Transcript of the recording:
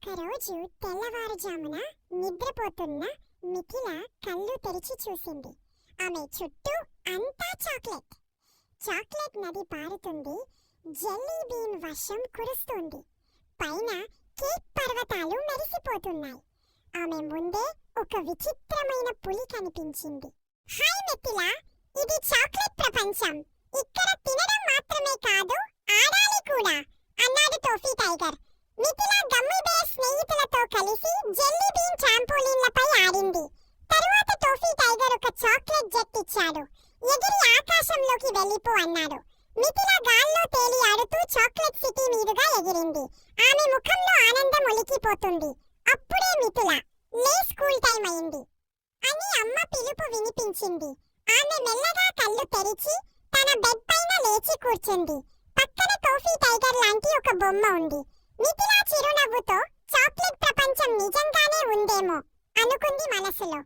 ఒకరోజు తెల్లవారుజామున నిద్రపోతున్న మిథిల కళ్ళు తెరిచి చూసింది. ఆమె చుట్టూ అంతా చాక్లెట్. చాక్లెట్ నది పారుతుంది. జెల్లీ బీన్ వర్షం కురుస్తుంది. పైన కేక్ పర్వతాలు మెరిసిపోతున్నాయి. ఆమె ముందే ఒక విచిత్రమైన పులి కనిపించింది. హాయ్ మిథిల ఇది చాక్లెట్ ప్రపంచం. ఇక్కడ తినడం మాత్రమే కాదు ఆడాలి కూడా అన్నాడు toffee tiger. Mithila gummy bear కలిసి జెల్లీ బీన్ ట్రాంపోలిన్లపై ఆడింది. తరువాత టోఫీ టైగర్ ఒక చాక్లెట్ జెట్ ఇచ్చాడు. ఎగిరి ఆకాశంలోకి వెళ్ళిపో అన్నాడు. మిథిల గాల్లో తేలి ఆడుతూ చాక్లెట్ సిటీ మీదుగా ఎగిరింది. ఆమె ముఖంలో ఆనందం ఒలికిపోతుంది. అప్పుడే మిథుల లే స్కూల్ టైం అయింది అని అమ్మ పిలుపు వినిపించింది. ఆమె మెల్లగా కళ్ళు తెరిచి తన బెడ్ పైన లేచి కూర్చుంది. పక్కన టోఫీ టైగర్ లాంటి ఒక బొమ్మ ఉంది. మిథిలా చిరునవ్వుతో ఉందేమో అనుకుంది మనసులో.